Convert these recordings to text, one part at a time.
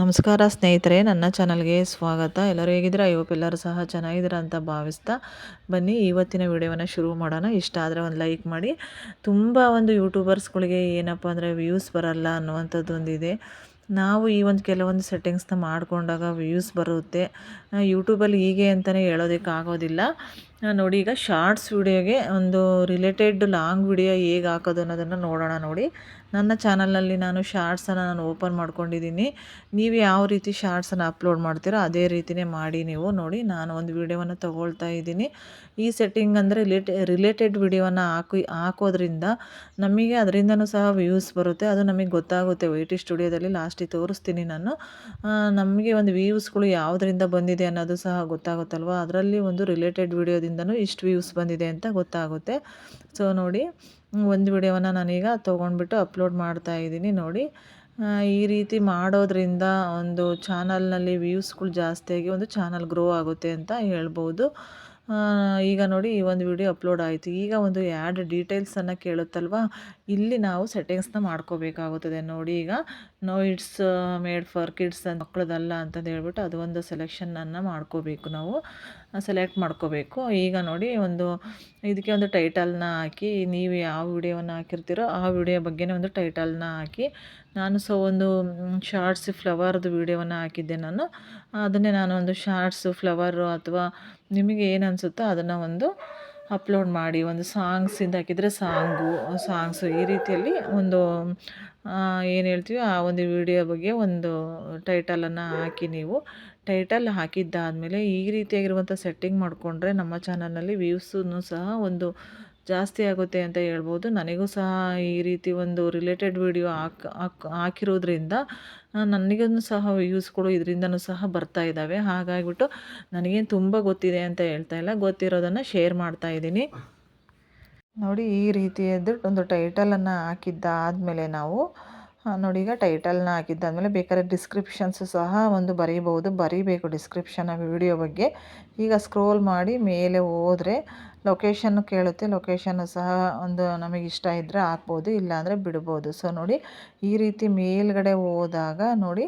ನಮಸ್ಕಾರ ಸ್ನೇಹಿತರೆ, ನನ್ನ ಚಾನಲ್ಗೆ ಸ್ವಾಗತ. ಎಲ್ಲರೂ ಹೇಗಿದ್ದೀರಾ? ಹೋಪ್ ಎಲ್ಲರೂ ಸಹ ಚೆನ್ನಾಗಿದ್ದೀರಾ ಅಂತ ಭಾವಿಸ್ತಾ ಬನ್ನಿ. ಇವತ್ತಿನ ವಿಡಿಯೋವನ್ನು ಶುರು ಮಾಡೋಣ. ಇಷ್ಟ ಆದರೆ ಒಂದು ಲೈಕ್ ಮಾಡಿ. ತುಂಬ ಒಂದು ಯೂಟ್ಯೂಬರ್ಸ್ಗಳಿಗೆ ಏನಪ್ಪ ಅಂದರೆ ವ್ಯೂಸ್ ಬರಲ್ಲ ಅನ್ನುವಂಥದ್ದು ಒಂದಿದೆ ನಾವು ಈ ಒಂದು ಕೆಲವೊಂದು ಸೆಟ್ಟಿಂಗ್ಸ್ನ ಮಾಡಿಕೊಂಡಾಗ ವ್ಯೂಸ್ ಬರುತ್ತೆ. ಯೂಟ್ಯೂಬಲ್ಲಿ ಹೀಗೆ ಅಂತಲೇ ಹೇಳೋದಕ್ಕೆ ಆಗೋದಿಲ್ಲ. ನೋಡಿ, ಈಗ ಶಾರ್ಟ್ಸ್ ವಿಡಿಯೋಗೆ ಒಂದು ರಿಲೇಟೆಡ್ ಲಾಂಗ್ ವಿಡಿಯೋ ಹೇಗೆ ಹಾಕೋದು ಅನ್ನೋದನ್ನು ನೋಡೋಣ ನೋಡಿ. ನನ್ನ ಚಾನಲ್ನಲ್ಲಿ ನಾನು ಶಾರ್ಟ್ಸನ್ನು ನಾನು ಓಪನ್ ಮಾಡ್ಕೊಂಡಿದ್ದೀನಿ. ನೀವು ಯಾವ ರೀತಿ ಶಾರ್ಟ್ಸನ್ನು ಅಪ್ಲೋಡ್ ಮಾಡ್ತೀರೋ ಅದೇ ರೀತಿಯೇ ಮಾಡಿ ನೀವು ನೋಡಿ. ನಾನು ಒಂದು ವಿಡಿಯೋವನ್ನು ತೊಗೊಳ್ತಾ ಇದ್ದೀನಿ. ಈ ಸೆಟ್ಟಿಂಗ್ ಅಂದರೆ ರಿಲೇಟೆ ರಿಲೇಟೆಡ್ ವಿಡಿಯೋವನ್ನು ಹಾಕಿ, ಹಾಕೋದ್ರಿಂದ ನಮಗೆ ಅದರಿಂದನೂ ಸಹ ವ್ಯೂಸ್ ಬರುತ್ತೆ. ಅದು ನಮಗೆ ಗೊತ್ತಾಗುತ್ತೆ. ವೈ ಟಿ ಸ್ಟುಡಿಯೋದಲ್ಲಿ ಲಾಸ್ಟಿಗೆ ತೋರಿಸ್ತೀನಿ ನಾನು. ನಮಗೆ ಒಂದು ವ್ಯೂಸ್ಗಳು ಯಾವುದರಿಂದ ಬಂದಿದೆ ಅನ್ನೋದು ಸಹ ಗೊತ್ತಾಗುತ್ತಲ್ವ? ಅದರಲ್ಲಿ ಒಂದು ರಿಲೇಟೆಡ್ ವಿಡಿಯೋದಿಂದನೂ ಇಷ್ಟು ವ್ಯೂಸ್ ಬಂದಿದೆ ಅಂತ ಗೊತ್ತಾಗುತ್ತೆ. ಸೊ ನೋಡಿ, ಒಂದು ವಿಡಿಯೋವನ್ನು ನಾನೀಗ ತೊಗೊಂಡ್ಬಿಟ್ಟು ಅಪ್ಲೋಡ್ ಮಾಡ್ತಾ ಇದ್ದೀನಿ, ನೋಡಿ. ಈ ರೀತಿ ಮಾಡೋದ್ರಿಂದ ಒಂದು ಚಾನಲ್ನಲ್ಲಿ ವ್ಯೂಸ್ಗಳು ಜಾಸ್ತಿಯಾಗಿ ಒಂದು ಚಾನಲ್ ಗ್ರೋ ಆಗುತ್ತೆ ಅಂತ ಹೇಳ್ಬೋದು. ಈಗ ನೋಡಿ, ಈ ಒಂದು ವಿಡಿಯೋ ಅಪ್ಲೋಡ್ ಆಯಿತು. ಈಗ ಒಂದು ಆ್ಯಡ್ ಡೀಟೇಲ್ಸನ್ನು ಕೇಳುತ್ತಲ್ವ? ಇಲ್ಲಿ ನಾವು ಸೆಟ್ಟಿಂಗ್ಸ್ನ ಮಾಡ್ಕೋಬೇಕಾಗುತ್ತದೆ, ನೋಡಿ ಈಗ. No it's made for kids ಅಂತ ಮಕ್ಕಳದಲ್ಲ ಅಂತಂದು ಹೇಳ್ಬಿಟ್ಟು ಅದು ಒಂದು ಸೆಲೆಕ್ಷನನ್ನು ಮಾಡ್ಕೋಬೇಕು ನಾವು. ಸೆಲೆಕ್ಟ್ ಮಾಡ್ಕೋಬೇಕು. ಈಗ ನೋಡಿ ಒಂದು, ಇದಕ್ಕೆ ಒಂದು ಟೈಟಲ್ನ ಹಾಕಿ, ನೀವು ಯಾವ ವಿಡಿಯೋವನ್ನು ಹಾಕಿರ್ತೀರೋ ಆ ವಿಡಿಯೋ ಬಗ್ಗೆನೇ ಒಂದು ಟೈಟಲ್ನ ಹಾಕಿ, ನಾನು ಸೊ ಒಂದು ಶಾರ್ಟ್ಸ್ ಫ್ಲವರ್ದು ವಿಡಿಯೋವನ್ನು ಹಾಕಿದ್ದೆ ನಾನು. ಅದನ್ನೇ ನಾನು ಒಂದು ಶಾರ್ಟ್ಸು ಫ್ಲವರು ಅಥವಾ ನಿಮಗೆ ಏನು ಅನಿಸುತ್ತೋ ಅದನ್ನು ಒಂದು ಅಪ್ಲೋಡ್ ಮಾಡಿ ಒಂದು ಸಾಂಗ್ಸಿಂದ ಹಾಕಿದರೆ ಸಾಂಗು ಸಾಂಗ್ಸು ಈ ರೀತಿಯಲ್ಲಿ ಒಂದು ಏನು ಹೇಳ್ತೀವಿ, ಆ ಒಂದು ವಿಡಿಯೋ ಬಗ್ಗೆ ಒಂದು ಟೈಟಲನ್ನು ಹಾಕಿ ನೀವು. ಟೈಟಲ್ ಹಾಕಿದ್ದಾದಮೇಲೆ ಈ ರೀತಿಯಾಗಿರುವಂಥ ಸೆಟ್ಟಿಂಗ್ ಮಾಡಿಕೊಂಡ್ರೆ ನಮ್ಮ ಚಾನಲ್ನಲ್ಲಿ ವ್ಯೂಸನ್ನು ಸಹ ಒಂದು ಜಾಸ್ತಿ ಆಗುತ್ತೆ ಅಂತ ಹೇಳ್ಬೋದು. ನನಗೂ ಸಹ ಈ ರೀತಿ ಒಂದು ರಿಲೇಟೆಡ್ ವಿಡಿಯೋ ಹಾಕ್ ಹಾಕ್ ಹಾಕಿರೋದ್ರಿಂದ ನನಗೂ ಸಹ ವ್ಯೂಸ್ಗಳು ಇದರಿಂದನೂ ಸಹ ಬರ್ತಾ ಇದ್ದಾವೆ ಹಾಗಾಗಿಬಿಟ್ಟು ನನಗೇನು ತುಂಬ ಗೊತ್ತಿದೆ ಅಂತ ಹೇಳ್ತಾ ಇಲ್ಲ. ಗೊತ್ತಿರೋದನ್ನು ಶೇರ್ ಮಾಡ್ತಾ ಇದ್ದೀನಿ. ನೋಡಿ, ಈ ರೀತಿಯದ್ದು ಒಂದು ಟೈಟಲನ್ನು ಹಾಕಿದ್ದಾದಮೇಲೆ ನಾವು ನೋಡಿ, ಈಗ ಟೈಟಲ್ನ ಹಾಕಿದ್ದಾದಮೇಲೆ ಬೇಕಾದ್ರೆ ಡಿಸ್ಕ್ರಿಪ್ಷನ್ಸು ಸಹ ಒಂದು ಬರೀಬೋದು ಬರೀಬೇಕು ಡಿಸ್ಕ್ರಿಪ್ಷನ್ ವಿಡಿಯೋ ಬಗ್ಗೆ. ಈಗ ಸ್ಕ್ರೋಲ್ ಮಾಡಿ ಮೇಲೆ ಹೋದರೆ ಲೊಕೇಶನ್ನು ಕೇಳುತ್ತೆ ಲೊಕೇಶನ್ನು ಸಹ ಒಂದು ನಮಗೆ ಇಷ್ಟ ಇದ್ದರೆ ಹಾಕ್ಬೋದು, ಇಲ್ಲಾಂದರೆ ಬಿಡ್ಬೋದು. ಸೊ ನೋಡಿ, ಈ ರೀತಿ ಮೇಲ್ಗಡೆ ಹೋದಾಗ ನೋಡಿ,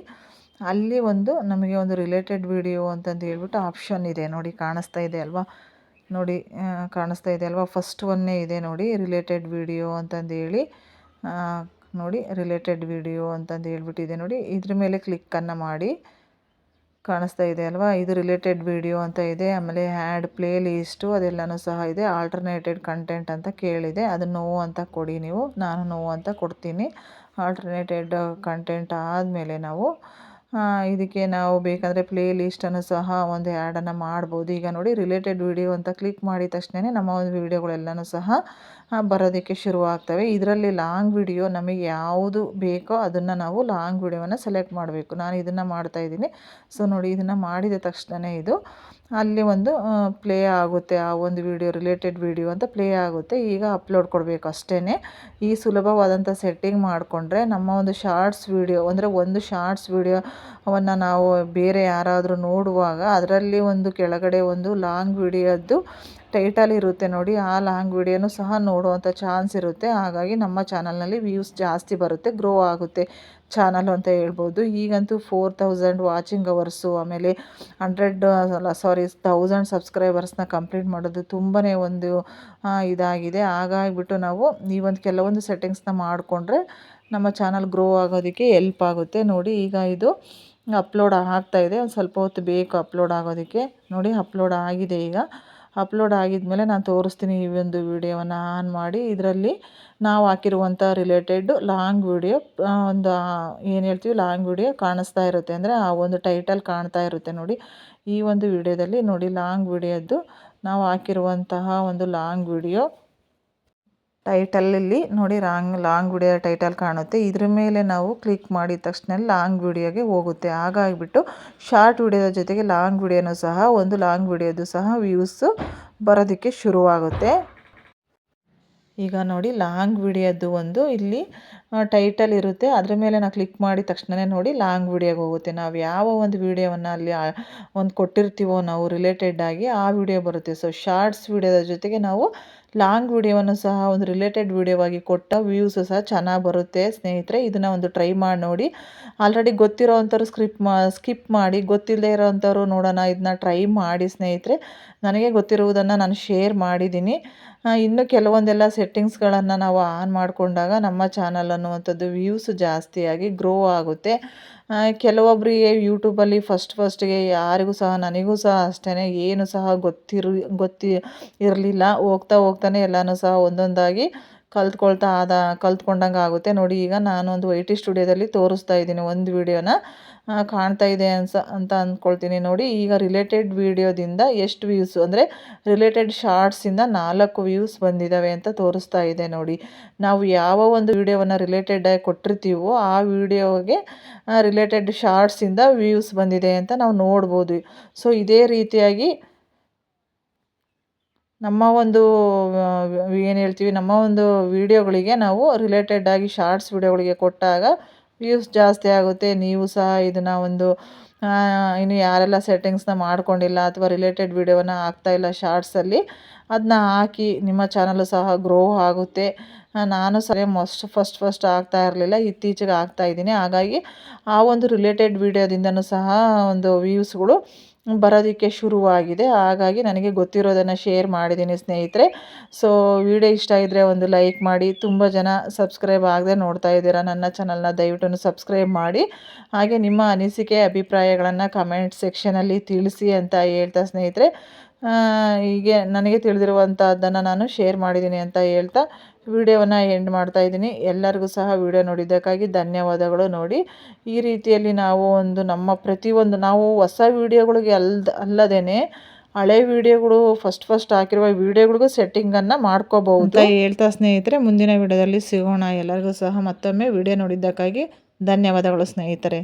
ಅಲ್ಲಿ ಒಂದು ನಮಗೆ ಒಂದು ರಿಲೇಟೆಡ್ ವಿಡಿಯೋ ಅಂತಂದು ಹೇಳ್ಬಿಟ್ಟು ಆಪ್ಷನ್ ಇದೆ. ನೋಡಿ, ಕಾಣಿಸ್ತಾ ಇದೆ ಅಲ್ವಾ? ನೋಡಿ ಕಾಣಿಸ್ತಾ ಇದೆ ಅಲ್ವಾ? ಫಸ್ಟ್ ಒನ್ನೇ ಇದೆ ನೋಡಿ ರಿಲೇಟೆಡ್ ವಿಡಿಯೋ ಅಂತಂದು ಹೇಳಿ ನೋಡಿ ರಿಲೇಟೆಡ್ ವಿಡಿಯೋ ಅಂತಂದು ಹೇಳ್ಬಿಟ್ಟಿದೆ ನೋಡಿ. ಇದ್ರ ಮೇಲೆ ಕ್ಲಿಕ್ಕನ್ನು ಮಾಡಿ. ಕಾಣಿಸ್ತಾ ಇದೆ ಅಲ್ವಾ? ಇದು ರಿಲೇಟೆಡ್ ವಿಡಿಯೋ ಅಂತ ಇದೆ. ಆಮೇಲೆ ಹ್ಯಾಡ್ ಪ್ಲೇ ಲೀಸ್ಟು ಅದೆಲ್ಲನೂ ಸಹ ಇದೆ. ಆಲ್ಟರ್ನೇಟೆಡ್ ಕಂಟೆಂಟ್ ಅಂತ ಕೇಳಿದೆ. ಅದು ನೋವು ಅಂತ ಕೊಡಿ ನೀವು. ನಾನು ನೋವು ಅಂತ ಕೊಡ್ತೀನಿ. ಆಲ್ಟರ್ನೇಟೆಡ್ ಕಂಟೆಂಟ್ ಆದಮೇಲೆ ನಾವು ಇದಕ್ಕೆ ನಾವು ಬೇಕಾದರೆ ಪ್ಲೇ ಲಿಸ್ಟನ್ನು ಸಹ ಒಂದು ಆ್ಯಡನ್ನು ಮಾಡ್ಬೋದು. ಈಗ ನೋಡಿ ರಿಲೇಟೆಡ್ ವಿಡಿಯೋ ಅಂತ ಕ್ಲಿಕ್ ಮಾಡಿದ ತಕ್ಷಣ ನಮ್ಮ ಒಂದು ವಿಡಿಯೋಗಳೆಲ್ಲನೂ ಸಹ ಬರೋದಕ್ಕೆ ಶುರುವಾಗ್ತವೆ. ಇದರಲ್ಲಿ ಲಾಂಗ್ ವಿಡಿಯೋ ನಮಗೆ ಯಾವುದು ಬೇಕೋ ಅದನ್ನು ನಾವು ಲಾಂಗ್ ವಿಡಿಯೋವನ್ನು ಸೆಲೆಕ್ಟ್ ಮಾಡಬೇಕು. ನಾನು ಇದನ್ನು ಮಾಡ್ತಾಯಿದ್ದೀನಿ ಸೊ ನೋಡಿ, ಇದನ್ನು ಮಾಡಿದ ತಕ್ಷಣ ಇದು, ಅಲ್ಲಿ ಒಂದು ಪ್ಲೇ ಆಗುತ್ತೆ. ಆ ಒಂದು ವಿಡಿಯೋ ರಿಲೇಟೆಡ್ ವಿಡಿಯೋ ಅಂತ ಪ್ಲೇ ಆಗುತ್ತೆ. ಈಗ ಅಪ್ಲೋಡ್ ಕೊಡಬೇಕು ಅಷ್ಟೇ ಈ ಸುಲಭವಾದಂಥ ಸೆಟ್ಟಿಂಗ್ ಮಾಡಿಕೊಂಡ್ರೆ ನಮ್ಮ ಒಂದು ಶಾರ್ಟ್ಸ್ ವಿಡಿಯೋ ಅಂದರೆ ಒಂದು ಶಾರ್ಟ್ಸ್ ವಿಡಿಯೋವನ್ನು ನಾವು ಬೇರೆ ಯಾರಾದರೂ ನೋಡುವಾಗ ಅದರಲ್ಲಿ ಒಂದು ಕೆಳಗಡೆ ಒಂದು ಲಾಂಗ್ ವಿಡಿಯೋದ್ದು ಟೈಟಲ್ ಇರುತ್ತೆ ನೋಡಿ, ಆ ಲಾಂಗ್ ವಿಡಿಯೋನು ಸಹ ನೋಡುವಂಥ ಚಾನ್ಸ್ ಇರುತ್ತೆ. ಹಾಗಾಗಿ ನಮ್ಮ ಚಾನಲ್ನಲ್ಲಿ ವ್ಯೂಸ್ ಜಾಸ್ತಿ ಬರುತ್ತೆ ಗ್ರೋ ಆಗುತ್ತೆ. ಚಾನಲ್ ಅಂತ ಹೇಳ್ಬೋದು. ಈಗಂತೂ ಫೋರ್ ತೌಸಂಡ್ ವಾಚಿಂಗ್ ಅವರ್ಸು ಆಮೇಲೆ ಹಂಡ್ರೆಡ್ ಅಲ್ಲ ಸಾರಿ ತೌಸಂಡ್ ಸಬ್ಸ್ಕ್ರೈಬರ್ಸ್ನ ಕಂಪ್ಲೀಟ್ ಮಾಡೋದು ತುಂಬಾ ಒಂದು ಇದಾಗಿದೆ. ಹಾಗಾಗಿಬಿಟ್ಟು ನಾವು ಈ ಒಂದು ಕೆಲವೊಂದು ಸೆಟ್ಟಿಂಗ್ಸ್ನ ಮಾಡಿಕೊಂಡ್ರೆ ನಮ್ಮ ಚಾನಲ್ ಗ್ರೋ ಆಗೋದಕ್ಕೆ ಎಲ್ಪ್ ಆಗುತ್ತೆ. ನೋಡಿ, ಈಗ ಇದು ಅಪ್ಲೋಡ್ ಆಗ್ತಾಯಿದೆ ಒಂದು ಸ್ವಲ್ಪ ಹೊತ್ತು ಬೇಕು ಅಪ್ಲೋಡ್ ಆಗೋದಕ್ಕೆ. ನೋಡಿ ಅಪ್ಲೋಡ್ ಆಗಿದೆ ಈಗ. ಅಪ್ಲೋಡ್ ಆಗಿದ್ಮೇಲೆ ನಾನು ತೋರಿಸ್ತೀನಿ ಈ ಒಂದು ವಿಡಿಯೋವನ್ನು ಆನ್ ಮಾಡಿ. ಇದರಲ್ಲಿ ನಾವು ಹಾಕಿರುವಂಥ ರಿಲೇಟೆಡ್ ಲಾಂಗ್ ವಿಡಿಯೋ ಒಂದು ಏನು ಹೇಳ್ತೀವಿ ಲಾಂಗ್ ವಿಡಿಯೋ ಕಾಣಿಸ್ತಾ ಇರುತ್ತೆ. ಅಂದರೆ ಆ ಒಂದು ಟೈಟಲ್ ಕಾಣ್ತಾ ಇರುತ್ತೆ ನೋಡಿ. ಈ ಒಂದು ವಿಡಿಯೋದಲ್ಲಿ ನೋಡಿ ಲಾಂಗ್ ವಿಡಿಯೋದ್ದು ನಾವು ಹಾಕಿರುವಂತಹ ಒಂದು ಲಾಂಗ್ ವಿಡಿಯೋ ಟೈಟಲಲ್ಲಿ ನೋಡಿ ರಾಂಗ್, ಲಾಂಗ್ ವಿಡಿಯೋ ಟೈಟಲ್ ಕಾಣುತ್ತೆ. ಇದ್ರ ಮೇಲೆ ನಾವು ಕ್ಲಿಕ್ ಮಾಡಿದ ತಕ್ಷಣ ಲಾಂಗ್ ವಿಡಿಯೋಗೆ ಹೋಗುತ್ತೆ. ಹಾಗಾಗಿಬಿಟ್ಟು ಶಾರ್ಟ್ ವಿಡಿಯೋದ ಜೊತೆಗೆ ಲಾಂಗ್ ವಿಡಿಯೋನೂ ಸಹ, ಒಂದು ಲಾಂಗ್ ವಿಡಿಯೋದು ಸಹ ವ್ಯೂಸು ಬರೋದಕ್ಕೆ ಶುರುವಾಗುತ್ತೆ. ಈಗ ನೋಡಿ ಲಾಂಗ್ ವಿಡಿಯೋದು ಒಂದು ಇಲ್ಲಿ ಟೈಟಲ್ ಇರುತ್ತೆ. ಅದ್ರ ಮೇಲೆ ನಾವು ಕ್ಲಿಕ್ ಮಾಡಿದ ತಕ್ಷಣವೇ ನೋಡಿ ಲಾಂಗ್ ವಿಡಿಯೋಗೆ ಹೋಗುತ್ತೆ. ನಾವು ಯಾವ ಒಂದು ವಿಡಿಯೋವನ್ನು ಅಲ್ಲಿ ಒಂದು ಕೊಟ್ಟಿರ್ತೀವೋ ನಾವು ರಿಲೇಟೆಡ್ ಆಗಿ ಆ ವಿಡಿಯೋ ಬರುತ್ತೆ. ಸೊ ಶಾರ್ಟ್ಸ್ ವಿಡಿಯೋದ ಜೊತೆಗೆ ನಾವು ಲಾಂಗ್ ವಿಡಿಯೋವನ್ನು ಸಹ ಒಂದು ರಿಲೇಟೆಡ್ ವಿಡಿಯೋವಾಗಿ ಕೊಟ್ಟ ವ್ಯೂಸು ಸಹ ಚೆನ್ನಾಗಿ ಬರುತ್ತೆ ಸ್ನೇಹಿತರೆ. ಇದನ್ನು ಒಂದು ಟ್ರೈ ಮಾಡಿ ನೋಡಿ. ಆಲ್ರೆಡಿ ಗೊತ್ತಿರೋ ಅಂಥವ್ರು ಸ್ಕ್ರಿಪ್ ಮಾ, ಸ್ಕಿಪ್ ಮಾಡಿ ಗೊತ್ತಿಲ್ಲದೆ ಇರೋವಂಥವ್ರು ನೋಡೋಣ ಇದನ್ನ ಟ್ರೈ ಮಾಡಿ ಸ್ನೇಹಿತರೆ. ನನಗೆ ಗೊತ್ತಿರುವುದನ್ನು ನಾನು ಶೇರ್ ಮಾಡಿದ್ದೀನಿ. ಇನ್ನು ಕೆಲವೊಂದೆಲ್ಲ ಸೆಟ್ಟಿಂಗ್ಸ್ಗಳನ್ನು ನಾವು ಆನ್ ಮಾಡಿಕೊಂಡಾಗ ನಮ್ಮ ಚಾನಲ್ ಅನ್ನುವಂಥದ್ದು ವ್ಯೂಸ್ ಜಾಸ್ತಿಯಾಗಿ ಗ್ರೋ ಆಗುತ್ತೆ. ಕೆಲವೊಬ್ಬರಿಗೆ ಯೂಟ್ಯೂಬಲ್ಲಿ ಫಸ್ಟ್ ಫಸ್ಟಿಗೆ ಯಾರಿಗೂ ಸಹ, ನನಗೂ ಸಹ ಅಷ್ಟೇ ಏನು ಸಹ ಗೊತ್ತಿರು, ಗೊತ್ತಿ, ಇರಲಿಲ್ಲ. ಹೋಗ್ತಾ ಹೋಗ್ತಾನೆ ಎಲ್ಲನೂ ಸಹ ಒಂದೊಂದಾಗಿ ಕಲ್ತ್ಕೊಳ್ತಾ ಆದ, ಕಲ್ತ್ಕೊಂಡಂಗೆ ಆಗುತ್ತೆ. ನೋಡಿ, ಈಗ ನಾನು ಒಂದು ವೈ ಟಿ ಸ್ಟುಡಿಯೋದಲ್ಲಿ ತೋರಿಸ್ತಾ ಇದ್ದೀನಿ ಒಂದು ವಿಡಿಯೋನ. ಕಾಣ್ತಾ ಇದೆ ಅನ್ಸ, ಅಂತ ಅಂದ್ಕೊಳ್ತೀನಿ. ನೋಡಿ, ಈಗ ರಿಲೇಟೆಡ್ ವಿಡಿಯೋದಿಂದ ಎಷ್ಟು ವ್ಯೂಸ್ ಅಂದರೆ ರಿಲೇಟೆಡ್ ಶಾರ್ಟ್ಸಿಂದ ನಾಲ್ಕು ವ್ಯೂಸ್ ಬಂದಿದ್ದಾವೆ ಅಂತ ತೋರಿಸ್ತಾ ಇದೆ ನೋಡಿ. ನಾವು ಯಾವ ಒಂದು ವಿಡಿಯೋವನ್ನು ರಿಲೇಟೆಡಾಗಿ ಕೊಟ್ಟಿರ್ತೀವೋ, ಆ ವಿಡಿಯೋಗೆ ರಿಲೇಟೆಡ್ ಶಾರ್ಟ್ಸಿಂದ ವ್ಯೂಸ್ ಬಂದಿದೆ ಅಂತ ನಾವು ನೋಡ್ಬೋದು. ಸೊ ಇದೇ ರೀತಿಯಾಗಿ ನಮ್ಮ ಒಂದು ಏನು ಹೇಳ್ತೀವಿ, ನಮ್ಮ ಒಂದು ವಿಡಿಯೋಗಳಿಗೆ ನಾವು ರಿಲೇಟೆಡ್ ಆಗಿ ಶಾರ್ಟ್ಸ್ ವೀಡಿಯೋಗಳಿಗೆ ಕೊಟ್ಟಾಗ ವ್ಯೂಸ್ ಜಾಸ್ತಿ ಆಗುತ್ತೆ. ನೀವು ಸಹ ಇದನ್ನು ಒಂದು ಇನ್ನು ಯಾರೆಲ್ಲ ಸೆಟ್ಟಿಂಗ್ಸ್ನ ಮಾಡ್ಕೊಂಡಿಲ್ಲ ಅಥವಾ ರಿಲೇಟೆಡ್ ವಿಡಿಯೋವನ್ನು ಹಾಕ್ತಾಯಿಲ್ಲ ಶಾರ್ಟ್ಸಲ್ಲಿ ಅದನ್ನ ಹಾಕಿ ನಿಮ್ಮ ಚಾನಲು ಸಹ ಗ್ರೋ ಆಗುತ್ತೆ. ನಾನು ಸರಿ ಮಸ್ಟ್ ಫಸ್ಟ್ ಫಸ್ಟ್ ಆಗ್ತಾ ಇರಲಿಲ್ಲ, ಇತ್ತೀಚೆಗೆ ಆಗ್ತಾ ಇದ್ದೀನಿ. ಹಾಗಾಗಿ ಆ ಒಂದು ರಿಲೇಟೆಡ್ ವೀಡಿಯೋದಿಂದನೂ ಸಹ ಒಂದು ವ್ಯೂಸ್ಗಳು ಬರೋದಕ್ಕೆ ಶುರುವಾಗಿದೆ. ಹಾಗಾಗಿ ನನಗೆ ಗೊತ್ತಿರೋದನ್ನು ಶೇರ್ ಮಾಡಿದ್ದೀನಿ ಸ್ನೇಹಿತರೆ. ಸೊ ವಿಡಿಯೋ ಇಷ್ಟ ಇದ್ದರೆ ಒಂದು ಲೈಕ್ ಮಾಡಿ. ತುಂಬ ಜನ ಸಬ್ಸ್ಕ್ರೈಬ್ ಆಗದೆ ನೋಡ್ತಾ ಇದ್ದೀರಾ ನನ್ನ ಚಾನಲ್ನ ದಯವಿಟ್ಟು ಸಬ್ಸ್ಕ್ರೈಬ್ ಮಾಡಿ. ಹಾಗೆ ನಿಮ್ಮ ಅನಿಸಿಕೆ, ಅಭಿಪ್ರಾಯಗಳನ್ನು ಕಮೆಂಟ್ ಸೆಕ್ಷನಲ್ಲಿ ತಿಳಿಸಿ ಅಂತ ಹೇಳ್ತಾ ಸ್ನೇಹಿತರೆ. ಹೀಗೆ ನನಗೆ ತಿಳಿದಿರುವಂಥದ್ದನ್ನು ನಾನು ಶೇರ್ ಮಾಡಿದ್ದೀನಿ ಅಂತ ಹೇಳ್ತಾ ವಿಡಿಯೋವನ್ನು ಎಂಡ್ ಮಾಡ್ತಾ ಇದ್ದೀನಿ. ಎಲ್ಲರಿಗೂ ಸಹ ವಿಡಿಯೋ ನೋಡಿದ್ದಕ್ಕಾಗಿ ಧನ್ಯವಾದಗಳು ನೋಡಿ. ಈ ರೀತಿಯಲ್ಲಿ ನಾವು ಒಂದು ನಮ್ಮ ಪ್ರತಿಯೊಂದು ನಾವು ಹೊಸ ವಿಡಿಯೋಗಳಿಗೆ ಅಲ್ದ ಅಲ್ಲದೇ ಹಳೆ ವಿಡಿಯೋಗಳು ಫಸ್ಟ್ ಫಸ್ಟ್ ಹಾಕಿರುವ ವಿಡಿಯೋಗಳಿಗೂ ಸೆಟ್ಟಿಂಗನ್ನು ಮಾಡ್ಕೋಬಹುದು. ಹೇಳ್ತಾ ಸ್ನೇಹಿತರೆ, ಮುಂದಿನ ವಿಡಿಯೋದಲ್ಲಿ ಸಿಗೋಣ. ಎಲ್ಲರಿಗೂ ಸಹ ಮತ್ತೊಮ್ಮೆ ವಿಡಿಯೋ ನೋಡಿದ್ದಕ್ಕಾಗಿ ಧನ್ಯವಾದಗಳು ಸ್ನೇಹಿತರೆ.